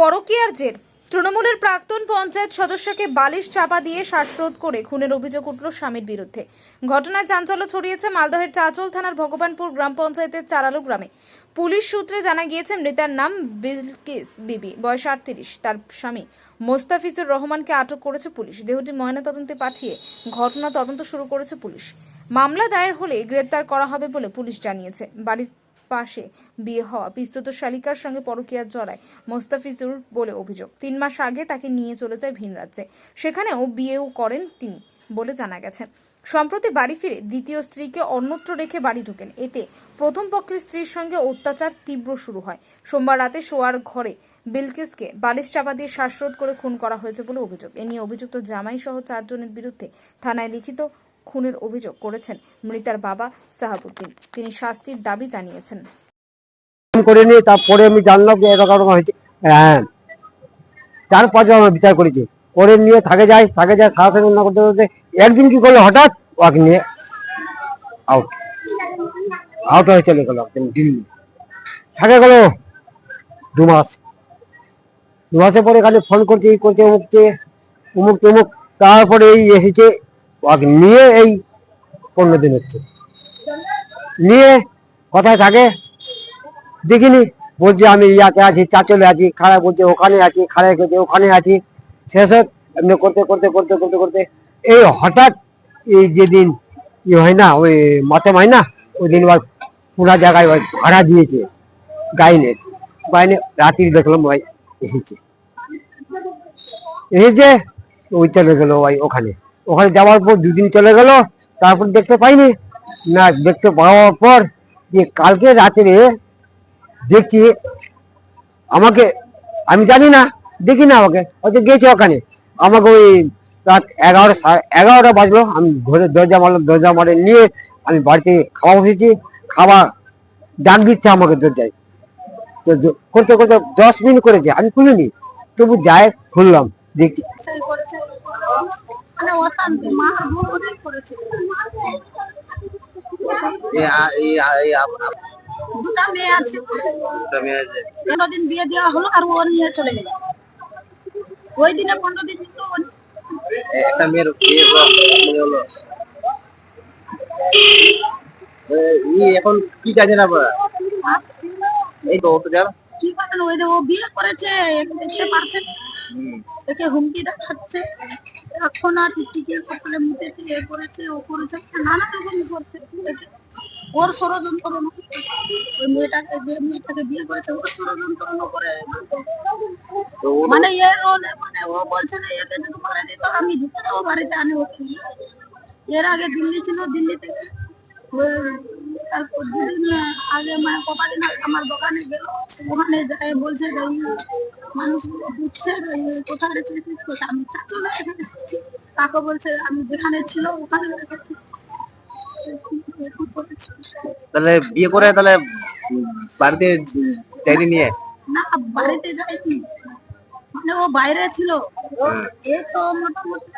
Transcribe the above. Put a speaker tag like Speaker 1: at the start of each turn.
Speaker 1: পরকীয়ার জের। তৃণমূলের প্রাক্তন পঞ্চায়েত সদস্যকে বালিশ চাপা দিয়ে শ্বাসরোধ করে খুনের অভিযোগ উঠল স্বামীর বিরুদ্ধে। ঘটনায় চাঞ্চল্য ছড়িয়েছে মালদহের চাঁচল থানার ভগবানপুর গ্রাম পঞ্চায়েতের চারালু গ্রামে। পুলিশ সূত্রে জানা গিয়েছে, মৃতার নাম বিলকিস বিবি, বয়স আটত্রিশ। তার স্বামী মোস্তাফিজুর রহমানকে আটক করেছে পুলিশ। দেহটি ময়নাতদন্তে পাঠিয়ে ঘটনা তদন্ত শুরু করেছে পুলিশ। মামলা দায়ের হলে গ্রেপ্তার করা হবে বলে পুলিশ জানিয়েছে। বাড়ির পাশে বিয়ে হওয়া। পিস্তুত শালিকার সঙ্গে পরকীয়ার জড়ায় মোস্তাফিজুর বলে অভিযোগ। তিন মাস আগে তাকে নিয়ে চলে যায় ভিন রাজ্যে। সেখানেও বিয়েও করেন তিনি বলে জানা গেছে। সম্প্রতি বাড়ি ফিরে দ্বিতীয় স্ত্রীকে অন্যত্র রেখে বাড়ি ঢোকেন। এতে প্রথম পক্ষের স্ত্রীর সঙ্গে অত্যাচার তীব্র শুরু হয়। সোমবার রাতে শোয়ার ঘরে বিলকিসকে বালিশ চাপা দিয়ে শ্বাসরোধ করে খুন করা হয়েছে বলে অভিযোগ। এ নিয়ে অভিযুক্ত জামাই সহ চারজনের বিরুদ্ধে থানায় লিখিত খুনের অভিযোগ করেছেন মৃতার বাবা সাহাবুদ্দিন। তিনি শাস্তির দাবি জানিয়েছেন।
Speaker 2: ফোন করে নিয়ে তারপরে আমি জানলাম যে এরকম হয়েছে। হ্যাঁ। চার পাঁচবার আমরা বিচার করেছি। করে নিয়ে থাকে যায় থাকে যায়, সারা সাথে না করতে করতে একদিন কি করল হঠাৎ? ওকে নিয়ে আউট আউট হয়ে চলে গেল একদম দিল্লি। থাকে গেল দু মাস। দু মাসের পরে খালি ফোন করছে এই করছে অমুকছে উমুক তুমুক তারপরে এই এসেছে নিয়ে এই পনেরো দিন হচ্ছে। নিয়ে কোথায় থাকে, দেখিনি, বলছে আমি ইয়াতে আছি চাচলে আছি খারাপ বলছে ওখানে আছি খারাপ করছে ওখানে আছি। শেষ এমনি করতে করতে করতে করতে করতে, এই হঠাৎ এই যেদিন ই হয় না, ওই মাতম হয় না, ওই দিন ওই পুরা জায়গায় ওই ভাড়া দিয়েছে গাইনের গাইনে রাত্রি দেখলাম ওই এসেছে। এসেছে ওই চলে গেল ওই ওখানে। ওখানে যাওয়ার পর দুদিন চলে গেল, তারপর দেখতে পাইনি। না, দেখতে পাওয়ার পর যে কালকে রাত্রে দেখছি, আমাকে, আমি জানি না, দেখি না আমাকে, হয়তো গেছে ওখানে। আমাকে ওই রাত এগারোটা সাড়ে এগারোটা বাজলো, আমি ঘরে দরজা মারলাম দরজা মারে নিয়ে আমি বাড়িতে খাওয়া বসেছি খাওয়া ডাক দিচ্ছে আমাকে দরজায়। তো করতে করতে দশ মিনিট করেছে, আমি খুলিনি, তবু যায় খুললাম, দেখছি।
Speaker 3: মানে অশান্তি মা অনেক করেছে। দুটা মেয়ে আছে। পনেরো দিন বিয়ে দেওয়া হলো আর ও নিয়ে চলে গেল ওই দিনে পনেরো দিন
Speaker 4: একটা মেয়ের বিয়ে হলো, হলো। এ, ই এখন কি কাজে না পারা এই তো যার
Speaker 3: কি করেন ওই ও বিয়ে করেছে দেখতে পারছেন একে হুমকি দেখাচ্ছে। এখন আর টিকটিকে কপালে মুটেছে এ করেছে ও করেছে নানা রকম করছে। ওর ষড়যন্ত্র ওই মেয়েটাকে যে মেয়েটাকে বিয়ে করেছে ওর ষড়যন্ত্র করে। মানে এর রোলে মানে ও বলছে না একে যদি মারা দিত আমি ঢুকে যাব বাড়িতে আমি ওকে এর আগে দিল্লি ছিল দিল্লি থেকে। তারপর দুদিন আগে মানে আগে আমার দোকানে গেল। ওখানে যায় বলছে মানুষ বুঝছে কোথায় রেখে আমি চাচলে এখানে কাকা বলছে আমি যেখানে ছিল ওখানে রেখেছি
Speaker 4: তাহলে বিয়ে করে তাহলে বাড়িতে যাইনি নিয়ে?
Speaker 3: না বাড়িতে যায়নি। মানে ও বাইরে ছিল। এ তো মোটামুটি